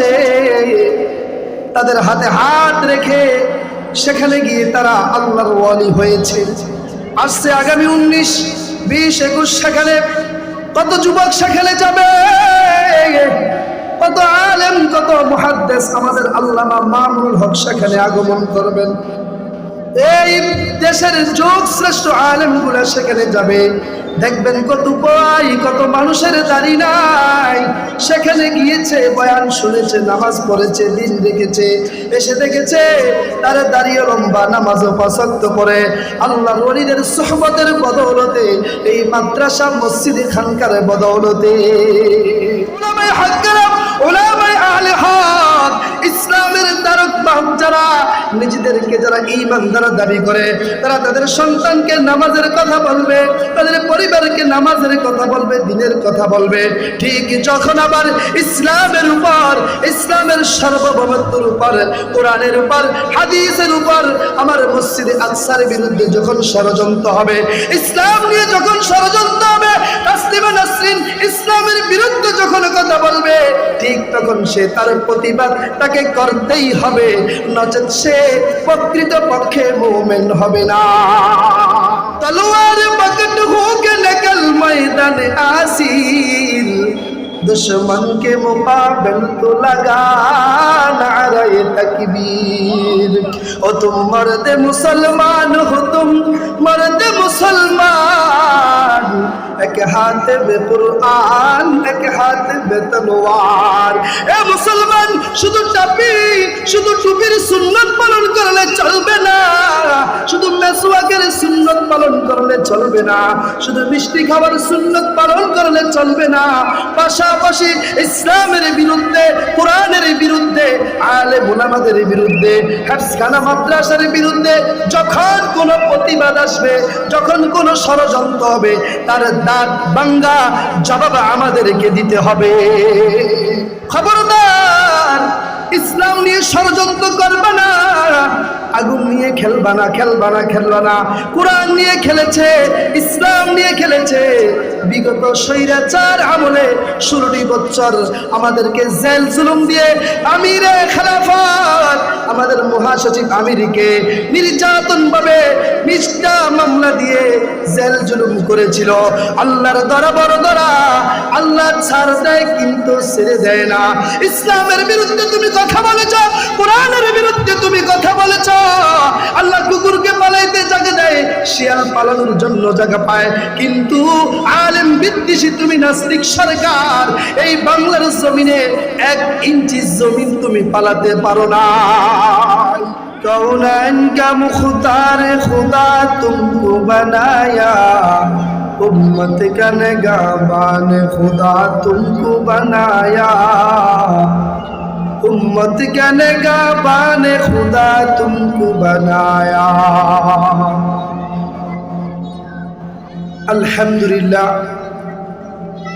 হচ্ছে তাদের হাতে হাত রেখে সেখানে গিয়ে তারা আল্লাহর ওয়ালি হয়েছে। আসছে আগামী উনিশ, বিশ, একুশ সেখানে কত যুবক সেখানে যাবে? কত আলেম, কত মুহাদ্দেস আমাদের আল্লামা মামুল হক সেখানে আগমন করবেন। এই দেশের যোগ শ্রেষ্ঠ আলেমগুলা সেখানে যাবে। দেখবেন কত বই কত মানুষের দাড়ি নাই। সেখানে গিয়েছে বয়ান শুনেছে নামাজ পড়েছে দিন দেখেছে এসে দেখেছে তারা দাঁড়িয়ে লম্বা নামাজও পছন্দ করে আল্লাহ ওলিদের সোহবতের বদৌলতে এই মাদ্রাসা মসজিদ খানকার বদৌলতে। ওলামাই আহলে হক, ইসলামের দ্বারক বাহক যারা, নিজেদেরকে যারা ইমান দ্বারা দাবি করে, তারা তাদের সন্তানকে নামাজের কথা বলবে, তাদের পরিবারকে নামাজের কথা বলবে, দিনের কথা বলবে। ঠিক যখন আবার ইসলামের উপর, ইসলামের সার্বভৌমত্বের উপর, কোরআনের উপর, হাদিসের উপর, আমার মসজিদে আকসার বিরুদ্ধে যখন ষড়যন্ত্র হবে, ইসলাম নিয়ে যখন ষড়যন্ত্র হবে, তাসলিমা নাসরিন ইসলামের বিরুদ্ধে যখন কথা বলবে, ঠিক তখন সে তার প্রতিবাদ তাকে করতেই হবে নচেত সে প্রকৃত পক্ষে মোমেন হবে না। তলোয়ার পকট হোক নকল ময়দানে আসিল। दुश्मन के मुकाबल तो लगा नारे तकबीर ओ तुम मर्द मुसलमान हो तुम मर्द मुसलमान एक हाथ में कुरआन एक हाथ में তলোয়ার এ মুসলমান শুধু টাপি শুধু টুপির সুন্নত পালন করলে চলবে না শুধু মেসওয়াকের সুন্নত পালন করলে চলবে না শুধু মিষ্টি খাবার সুন্নত পালন করলে চলবে না পাশাপাশি ইসলামের বিরুদ্ধে, কোরআনের বিরুদ্ধে আলে বোলামাদের বিরুদ্ধে হ্যাপসখানা মাদ্রাসার বিরুদ্ধে যখন কোনো প্রতিবাদ আসবে, যখন কোনো ষড়যন্ত্র হবে, তার দাঁত বাঙ্গা জবাব আমাদেরকে দিতে হবে। খবরদার ইসলাম নিয়ে ষড়যন্ত্র করবে না। আগুন নিয়ে খেলবা না খেলবা না খেলবা না। কোরআন নিয়ে খেলেছে, ইসলাম নিয়ে খেলেছে। বিগত স্বৈরাচার আমলে ষোলোটি বছর আমাদেরকে জেল জুলুম দিয়ে আমিরে খেলাফত, আমাদের মহাসচিব আমিরিকে নির্যাতন ভাবে মিষ্টা মামলা দিয়ে জেল জুলুম করেছিল। আল্লাহর দরা বড় দরা আল্লাহ ছাড় দেয় কিন্তু ছেড়ে দেয় না ইসলামের বিরুদ্ধে তুমি কথা বলেছ কোরআনের বিরুদ্ধে তুমি কথা বলেছ আল্লাহ কুকুরকে পালাইতে জায়গা দেয় শিয়াল পালানোর জন্য জায়গা পায় কিন্তু আলেম বিদ্বেষী তুমি নাস্তিক সরকার এই বাংলার জমিনে এক ইঞ্চি জমিন তুমি পালাতে পারো না कौन का मुख्तार खुदा तुमको बनाया امت کا نگہبان خدا تم کو بنایا امت کا نگہبان خدا تم کو بنایا আলহামদুলিল্লাহ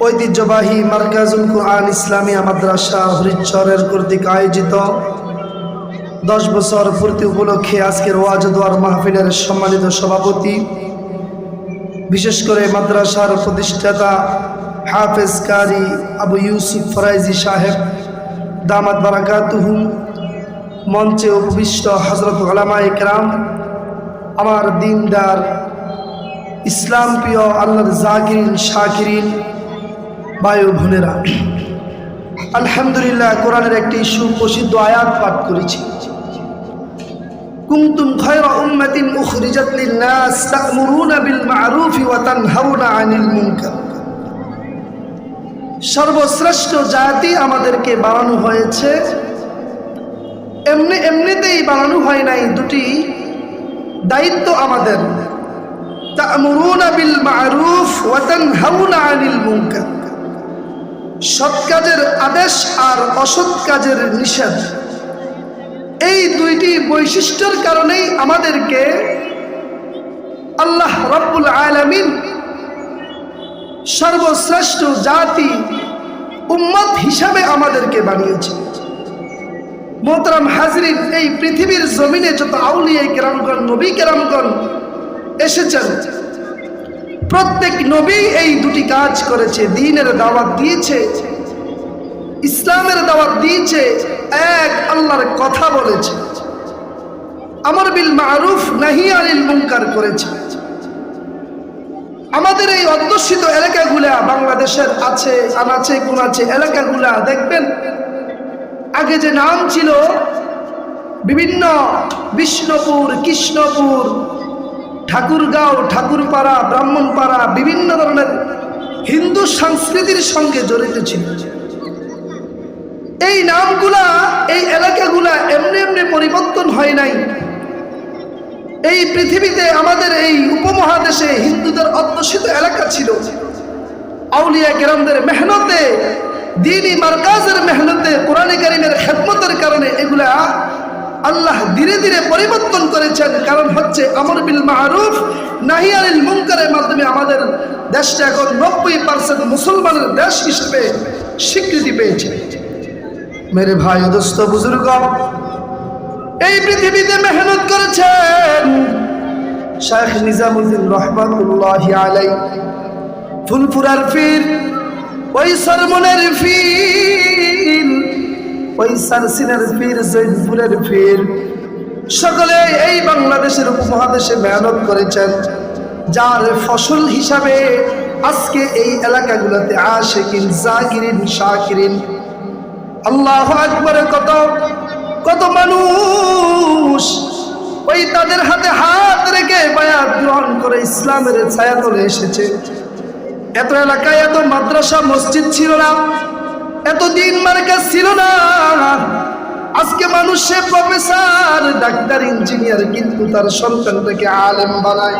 ঐতিহ্যবাহী মার্কাজুল কোরআন ইসলামিয়া মাদ্রাসা হরিচরের কর্তৃক আয়োজিত দশ বছর পূর্তি উপলক্ষে আজকের ওয়াজ দোয়ার মাহফিলের সম্মানিত সভাপতি বিশেষ করে মাদ্রাসার প্রতিষ্ঠাতা হাফেজ কারি আবু ইউসুফ ফরাইজি সাহেব দামাত বারাকাতুহুম মঞ্চে উপবিষ্ট হজরত আলামা একরাম, আমার দিনদার, ইসলাম প্রিয় আল্লাহর জাকিরিন, শাকিরিন বায়ু বোনেরা। আলহামদুলিল্লাহ কোরআনের একটি সুপ্রসিদ্ধ আয়াত পাঠ করেছি। কুনতুম খায়রা উম্মাতিন উখরিজাত লিন-নাস তা'মুরুনা বিল মা'রুফ ওয়া আনিল সর্বশ্রেষ্ঠ জাতি আমাদেরকে বানানো হয়েছে। এমনি এমনিতেই বানানো হয় নাই দুটি দায়িত্ব আমাদের। মা'রুফ আনিল সৎ কাজের আদেশ আর অসৎ কাজের নিষেধ। এই দুইটি বৈশিষ্ট্যের কারণেই আমাদেরকে আল্লাহ রব্বুল আলামিন সর্বশ্রেষ্ঠ জাতি, উম্মত হিসাবে আমাদেরকে বানিয়েছে মোহতরাম হাজরিন, এই পৃথিবীর জমিনে যত আউলিয়া কেরামগণ, নবী কেরামগণ এসেছেন, প্রত্যেক নবী এই দুটি কাজ করেছে, দিনের দাওয়াত দিয়েছে। ইসলামের দাওয়াত দিয়েছে, এক আল্লাহর কথা বলেছে। আমার বিল মারুফ নাহি আনিল মুনকার করেছে। আমাদের এই অধ্যুষিত এলাকাগুলা বাংলাদেশের আছে, আনাচে, কোনাচে এলাকাগুলা, দেখবেন? আগে যে নাম ছিল, বিভিন্ন বিষ্ণুপুর, কৃষ্ণপুর, ঠাকুরগাঁও, ঠাকুরপাড়া, ব্রাহ্মণপাড়া, বিভিন্ন ধরনের হিন্দু সংস্কৃতির সঙ্গে জড়িত ছিল। এই নামগুলা, এই এলাকাগুলা এমনি এমনি পরিবর্তন হয় নাই। এই পৃথিবীতে আমাদের এই উপমহাদেশে হিন্দুদের অধ্যুষিত এলাকা ছিল। আউলিয়া কেরামদের মেহনতে, দিনী মার্কাজের মেহনতে, কোরআন কারিমের খেদমতের কারণে এগুলা আল্লাহ ধীরে ধীরে পরিবর্তন করেছেন। কারণ হচ্ছে আমর বিল মাহরুফ নাহিয়ানিল মুনকারের মাধ্যমে আমাদের দেশটা এখন নব্বই পার্সেন্ট মুসলমানের দেশ হিসেবে স্বীকৃতি পেয়েছে। মেরে ভাই দোস্ত বুজুর্গ। এই পৃথিবীতে মেহনত করেছেন শেখ নিজামুদ্দিন রহমাতুল্লাহ আলাই ফুলপুরার পীর ওই সরমনের পীর ওই সারসিনের পীর জৈনপুরের পীর সকলে এই বাংলাদেশের উপমহাদেশে মেহনত করেছেন। যার ফসল হিসাবে আজকে এই এলাকাগুলোতে আশেকিন জাকিরিন শাকিরিন আল্লাহ আকবরে কত কত মানুষ ওই তাদের হাতে হাত রেখে বায়াত গ্রহণ করে ইসলামের ছায়া তলে এসেছে। এত এলাকায় এত মাদ্রাসা, মসজিদ ছিল না, এত দিন মার্কাজ ছিল না। আজকে মানুষ সে প্রফেসর, ডাক্তার, ইঞ্জিনিয়ার, কিন্তু তার সন্তানটাকে আলেম বানায়,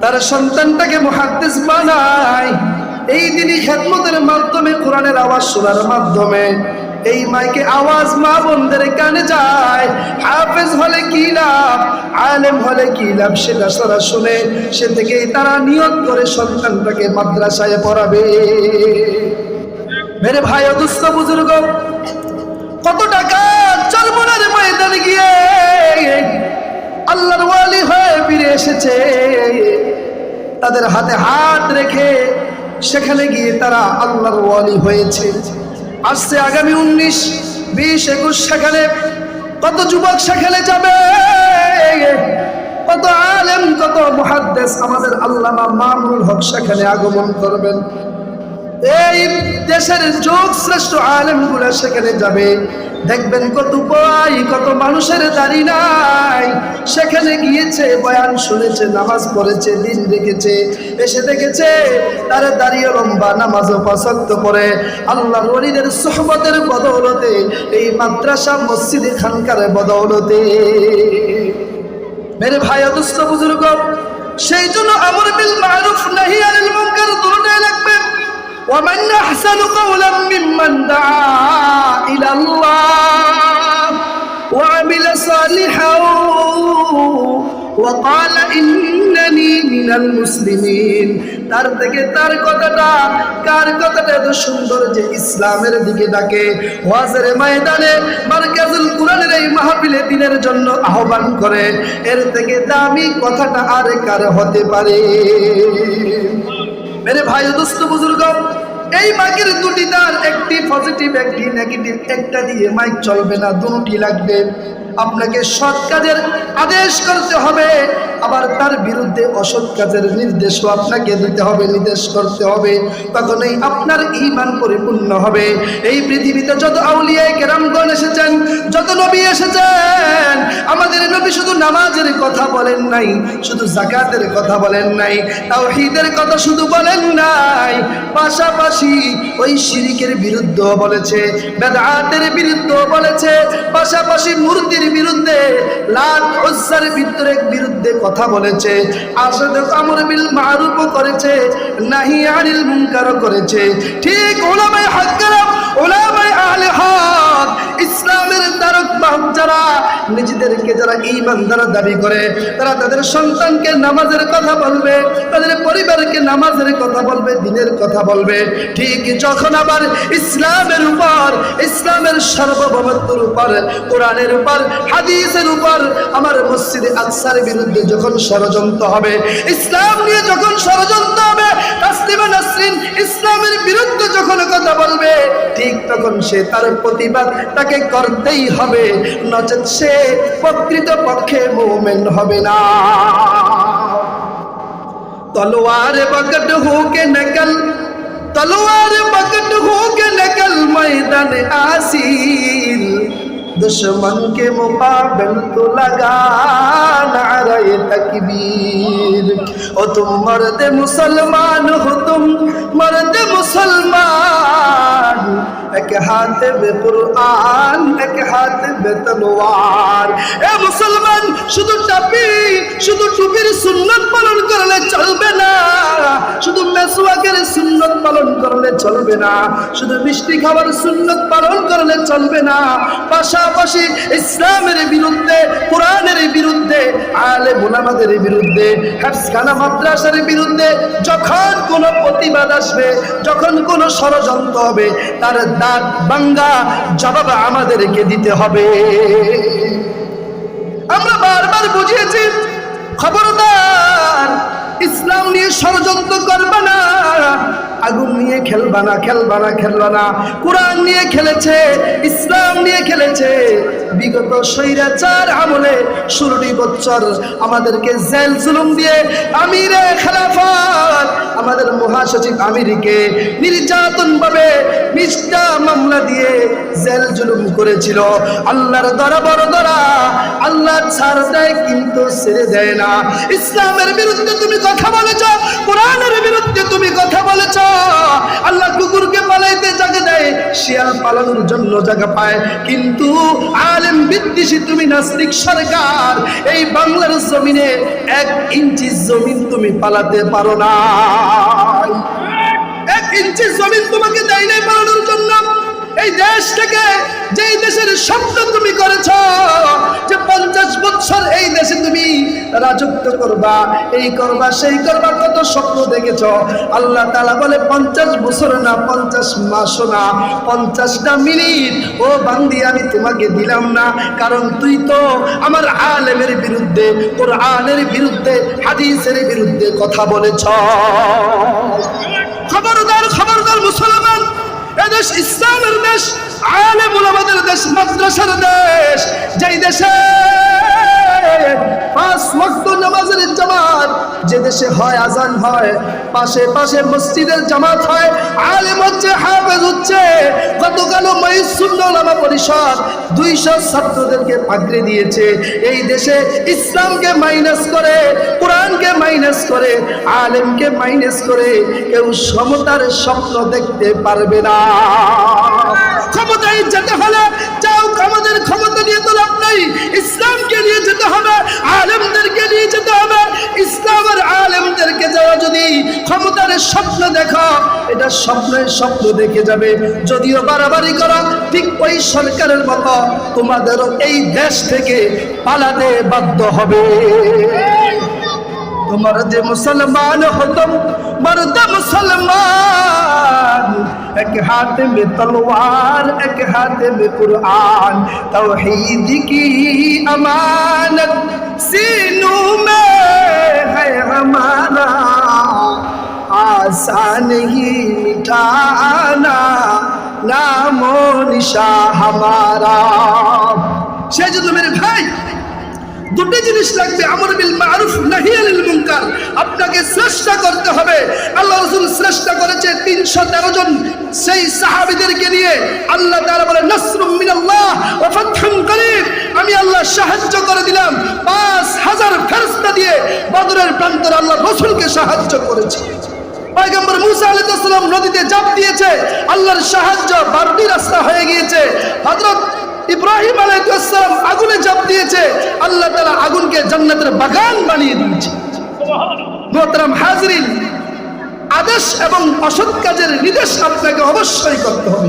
তার সন্তানটাকে মহাদ্দেশ বানায়। এই দিনই খেদমতের মাধ্যমে কোরআনের আওয়াজ শোনার মাধ্যমে। এই মাইকে আওয়াজ মা বোনদের কানে যায়। হাফেজ হলে কি লাভ? আলেম হলে কি লাভ? সেটা সারা শুনে সে থেকেই তারা নিয়ত করে সন্তানটাকে মাদ্রাসায় পড়াবে। মেরে ভাই ও দুস্থ বুজুর্গ, কত টাকা চরমনের ময়দানে গিয়ে আল্লাহর ওয়ালি হয়ে ফিরে এসেছে। তাদের হাতে হাত রেখে সেখানে গিয়ে তারা আল্লাহর ওয়ালি হয়েছে। আসছে আগামী উনিশ, বিশ, একুশ সেখানে কত যুবক সেখানে যাবে? কত আলেম, কত মহাদ্দেশ আমাদের আল্লামা মামুল হক সেখানে আগমন করবেন। এই দেশের যোগ শ্রেষ্ঠ আলেমগুলা সেখানে যাবে। দেখবেন কত পাই কত মানুষের দাড়ি নাই। সেখানে গিয়েছে, বয়ান শুনেছে, নামাজ পড়েছে, দিন দেখেছে এসে দেখেছে, তার দাঁড়িয়ে লম্বা, নামাজও পছন্দ করে আল্লাহ রলিদের সোহবতের বদৌলতে, এই মাদ্রাসা, মসজিদ খানকার বদৌলতে। মেরে ভাই, অদুস্থ বুজুর্গ, সেই জন্য আমর বিল মারুফ, নাহি আনিল মুনকার দুটোটাই লাগবে। ومن أحسن قولا ممن دعا إلى الله وعمل صالحا وقال إنني من المسلمين তার থেকে তার কথাটা কার কথাটা এত সুন্দর যে ইসলামের দিকে ডাকে ওয়াজের ময়দানে মার্কাজুল কোরআনের এই মাহফিলে দিনের জন্য আহ্বান করে এর থেকে দামি কথাটা আর কার হতে পারে মেরে ভাই দোস্ত বুজুর্গ এই মাইকের দুটি তার একটি পজিটিভ একটি নেগেটিভ একটা দিয়ে মাইক চলবে না, দুটি লাগবে। আপনাকে সৎ কাজের আদেশ করতে হবে, আবার তার বিরুদ্ধে অসৎ কাজের নির্দেশও আপনাকে দিতে হবে, নির্দেশ করতে হবে। তখনই আপনার ইমান পরিপূর্ণ হবে। এই পৃথিবীতে যত আউলিয়ায় কেরামগণ এসেছেন, যত নবী এসেছেন, আমাদের নবী শুধু নামাজের কথা বলেন নাই, শুধু জাকাতের কথা বলেন নাই তাও তাওহীদের কথা শুধু বলেন নাই। পাশাপাশি ওই শিরিকের বিরুদ্ধে বলেছে বেদাতের বিরুদ্ধে বলেছে, পাশাপাশি মূর্তির বিরুদ্ধে লাল ভিতরে বিরুদ্ধে কথা বলেছে। করেছে করেছে। ঠিক ওলামায়ে হক ইসলামের নিজেদেরকে যারা দাবি করে, তারা তাদের সন্তানকে নামাজের কথা বলবে, তাদের পরিবারকে নামাজের কথা বলবে, দিনের কথা বলবে। ঠিক যখন আবার ইসলামের উপর ইসলামের উপর, কোরআনের উপর, হাদিসের উপর আমার মসজিদে আকসার বিরুদ্ধে যখন ষড়যন্ত্র হবে, ইসলাম নিয়ে যখন ষড়যন্ত্র হবে ইসলামের বিরুদ্ধে যখন কথা বলবে ঠিক তখন সে তার প্রতিবাদ তাকে করতেই হবে। নচেত সে প্রকৃত পক্ষে মুভমেন্ট হবে না। তলোয়ার বকট হুকে নকল, তলোয়ার বকট হুকে নকল, ময়দানে আসিল। दुश्मन के मुकाबल तो लगा नारे तकबीर ओ तुम मर्द मुसलमान हो तुम मर्द मुसलमान एक हाथ में कुरआन एक हाथ में তলোয়ার এ মুসলমান শুধু টাপি শুধু টুপির সুন্নত পালন করলে চলবে না শুধু মেসওয়াকের সুন্নত পালন করলে চলবে না শুধু মিষ্টি খাবার সুন্নত পালন করলে চলবে না পাশাপাশি ইসলামের বিরুদ্ধে, কোরআনের বিরুদ্ধে আলে মুলামাদের বিরুদ্ধে হাফসখানা মাদ্রাসার বিরুদ্ধে যখন কোনো প্রতিবাদ আসবে, যখন কোনো ষড়যন্ত্র হবে, তার দাঁত বাঙ্গা জবাব আমাদেরকে দিতে হবে। আমরা বারবার বুঝিয়েছি, খবরদার, ইসলাম নিয়ে ষড়যন্ত্র করবে না। আগুন নিয়ে খেলবা না খেলবা না খেলবা না। কোরআন নিয়ে খেলেছে, ইসলাম নিয়ে খেলেছে। বিগত স্বৈরাচার আমলে ষোলোটি বছর আমাদেরকে জেল জুলুম দিয়ে আমিরে খেলাফত, আমাদের মহাসচিব আমিরকে নির্যাতন ভাবে মিষ্টা মামলা দিয়ে জেল জুলুম করেছিল। আল্লাহর দরা বড় দরা, আল্লাহ ছাড় দেয় কিন্তু ছেড়ে দেয় না। ইসলামের বিরুদ্ধে তুমি কথা বলেছ কোরআনের শিয়াল পালানোর জন্য জায়গা পায়। কিন্তু আলেম বিদ্বেষী তুমি নাস্তিক সরকার, এই বাংলার জমিনে এক ইঞ্চি জমিন তুমি পালাতে পারো না এক ইঞ্চি জমিন তোমাকে দেয় নাই পালানোর জন্য। এই দেশ থেকে যেই দেশের স্বপ্ন তুমি করেছ, যে পঞ্চাশ বছর এই দেশে তুমি রাজত্ব করবা, এই করবা, সেই করবা, কত স্বপ্ন দেখেছ। আল্লাহ তালা বলে, পঞ্চাশ বছর না, পঞ্চাশ মাসও না, পঞ্চাশটা মিনিট। ও বান্দি, আমি তোমাকে দিলাম না, কারণ তুই তো আমার আলেমের বিরুদ্ধে তোর আলের বিরুদ্ধে, হাদিসের বিরুদ্ধে কথা বলেছ। খবরদার খবরদার মুসলমান এদেশ ইসলামের দেশ আলেম আমাদের দেশ মাদ্রাসার দেশ যেই দেশে পাঁচ ওয়াক্ত নামাজের জামাত। যে দেশে হয়, আজান হয়, পাশে পাশে মসজিদের জামাত হয়, আলেম হচ্ছে, হাফেজ হচ্ছে। গতকাল মহিসুল্লামা পরিষদ দুইশো ছাত্রদেরকে পাগড়ি দিয়েছে। এই দেশে ইসলামকে মাইনাস করে, কোরআনকে মাইনাস করে, আলেমকে মাইনাস করে কেউ সমতার স্বপ্ন দেখতে পারবে না। ক্ষমতায় যেতে হলে যাও, আমাদের ক্ষমতা নিয়ে তো লাভ নেই। ইসলামকে নিয়ে যেতে হবে আলেমদেরকে নিয়ে যেতে হবে। ইসলামের আলেমদেরকে যাওয়া যদি ক্ষমতার স্বপ্ন দেখো, এটা স্বপ্নের স্বপ্ন দেখে যাবে। যদিও বাড়াবাড়ি করা, ঠিক ওই সরকারের মতো তোমাদেরও এই দেশ থেকে পালাতে বাধ্য হবে। তোমার যে মুসলমান হতম মর্দ মুসলমান এক হাত में तलवार एक हाथ में कुरान तौहीद की अमानत सीनों में है हमारा आसान ही मिठाना नामो निशा हमारा সে যদি মেরে ভাই দুটি জিনিস লাগবে, আমর বিল মারুফ, নাহি আনিল মুনকার। আপনাকে চেষ্টা করতে হবে। আল্লাহ রাসূল চেষ্টা করেছে 313 জন সেই সাহাবীদেরকে নিয়ে। আল্লাহ তাআলা বলে, নাসরুম মিনাল্লাহ ওয়া ফাতহুন করিব। আমি আল্লাহ সাহায্য করে দিলাম 5000 ফেরেশতা দিয়ে বদরের প্রান্তরে আল্লাহ রাসূলকে সাহায্য করেছে। পয়গম্বর মুসা আলাইহিস সালাম নদীতে জাপ দিয়েছে। আল্লাহর সাহায্য বারোটি রাস্তা হয়ে গিয়েছে। হযরত ইব্রাহিম আলাইসালাম আগুনে চাপ দিয়েছে। আল্লাহ তালা আগুনকে জান্নাতের বাগান বানিয়ে দিয়েছে। মোহতারাম হাজরিন, আদেশ এবং অসৎ কাজের নির্দেশ আপনাকে অবশ্যই করতে হবে।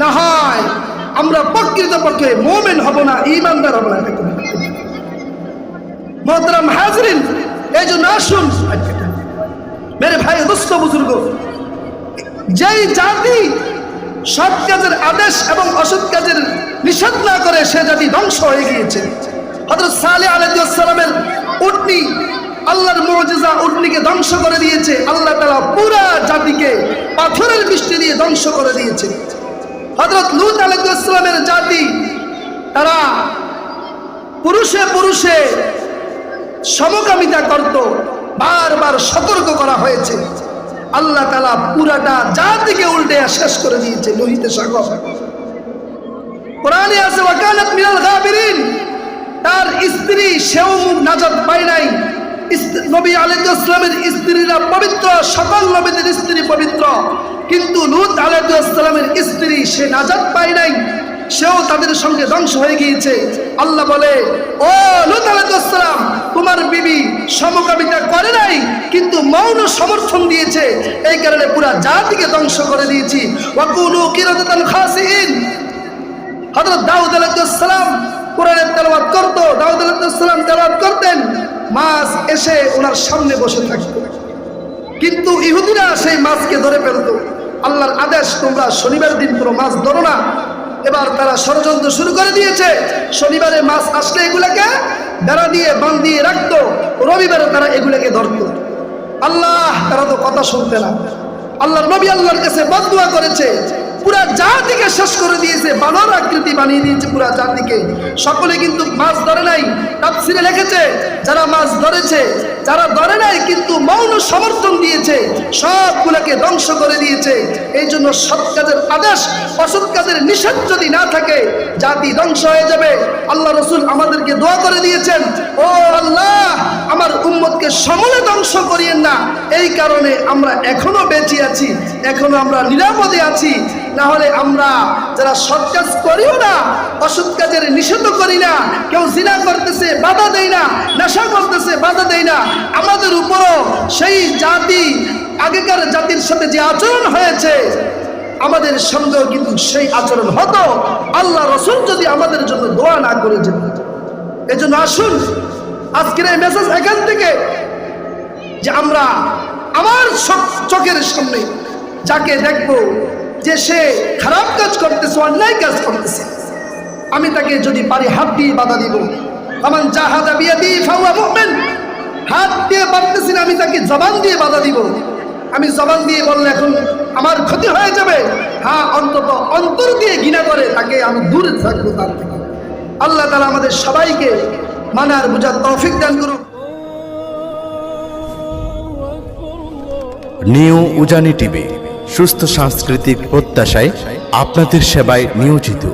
না হয় আমরা প্রকৃত পক্ষে মোমেন হব না ইমানদার হব না মোহতারাম হাজরিন, এই জন্য আসুন মেরে ভাই, দোস্ত, বুজুর্গ, যেই জাতি সৎ কাজের আদেশ এবং অসৎ কাজের নিষেধ না করে সে জাতি ধ্বংস হয়ে গিয়েছে। হজরত সালে আলাইসালামের উটনি, আল্লাহর মজিজা উটনিকে ধ্বংস করে দিয়েছে। আল্লাহ তালা পুরা জাতিকে পাথরের বৃষ্টি দিয়ে ধ্বংস করে দিয়েছে। হজরত লুত আলাইসালামের জাতি, তারা পুরুষে পুরুষে সমকামিতা করত, বারবার সতর্ক করা হয়েছে। আল্লাহ তালা পুরাটা জাতিকে উল্টে শেষ করে দিয়েছে লোহিত সাগর। কোরআনে আছে ওয়াকালাত মিনাল গাবিরিন তার স্ত্রী সেও নাজাত পায় নাই। নবী আলাইহিস স্ত্রীরা পবিত্র, সকল নবীদের স্ত্রী পবিত্র। কিন্তু লূত আলাইহিস স্ত্রী সে নাজাত পায় নাই। সেও তাদের সঙ্গে ধ্বংস হয়ে গিয়েছে। আল্লাহ বলে, ও লূত আলাইহিস সালাম, তোমার বিবি সমকামিতা করে নাই, কিন্তু মৌন সমর্থন দিয়েছে। এই কারণে পুরা জাতিকে ধ্বংস করে দিয়েছি। ওয়াকুলু কিরাদাতান খাসিন হযরত দাউদ আলাইহিস সালাম কোরআনের তেলাওয়াত করতো, দাউদ আলাইহিস সালাম করতেন, মাছ এসে ওনার সামনে বসে থাকতো। কিন্তু ইহুদিরা সেই মাছকে ধরে ফেলতো। আল্লাহর আদেশ, তোমরা শনিবার দিন কোনো মাছ ধরো না। এবার তারা ষড়যন্ত্র শুরু করে দিয়েছে। শনিবারে মাছ আসলে এগুলাকে বেড়া দিয়ে, বান দিয়ে রাখতো। রবিবারে তারা এগুলাকে ধরতো। আল্লাহ, তারা তো কথা শুনতে না। আল্লাহর নবী আল্লাহর কাছে বদুয়া করেছে। পুরা জাতিকে শেষ করে দিয়েছে, বানর আকৃতি বানিয়ে দিয়েছে পুরা জাতিকে। সকলে কিন্তু মাছ ধরে নাই। তাপসিরে লিখেছে, যারা মাছ ধরেছে যারা ধরে নাই, কিন্তু মৌন সমর্থন দিয়েছে, সবগুলোকে ধ্বংস করে দিয়েছে। এই জন্য সৎ কাজের আদেশ, অসৎ কাজের নিষেধ যদি না থাকে, জাতি ধ্বংস হয়ে যাবে। আল্লাহ রসুল আমাদেরকে দোয়া করে দিয়েছেন, ও আল্লাহ, আমার উম্মতকে সমলে ধ্বংস করিয়েন না। এই কারণে আমরা এখনও বেঁচে আছি, এখনও আমরা নিরাপদে আছি। না হলে আমরা যারা সৎ কাজ করিও না, অসৎ কাজের নিষেধ করি না। কেউ জিনা করতেছে, বাধা দেয় না, নেশা করতেছে, বাধা দেয় না। আমাদের উপরও সেই জাতি, আগেকার জাতির সাথে যে আচরণ হয়েছে, আমাদের সঙ্গেও কিন্তু সেই আচরণ হতো। আল্লাহ রসুল যদি আমাদের জন্য দোয়া না করে যেত এজন্য আসুন, আজকের এই মেসেজ এখান থেকে যে আমরা আমার চোখ- চোখের সামনে যাকে দেখব যে সে খারাপ কাজ করতেছে, অন্যায় কাজ করতেছে, আমি তাকে যদি পারি হাত দিয়ে বাধা দিব। আমার জাহাদা বিয়া দিয়ে ফাউয়া মুমিন। হাত দিয়ে পারতেছি না, আমি তাকে জবান দিয়ে বাধা দিব। আমি জবান দিয়ে বললে এখন আমার ক্ষতি হয়ে যাবে। হ্যাঁ অন্তত অন্তর দিয়ে ঘৃণা করে তাকে আমি দূরে থাকব তার থেকে। আল্লাহ তালা আমাদের সবাইকে মানার বোঝার তৌফিক দান করুক। নিউ উজানি টিভি, সুস্থ সাংস্কৃতিক প্রত্যাশায় আপনাদের সেবায় নিয়োজিত।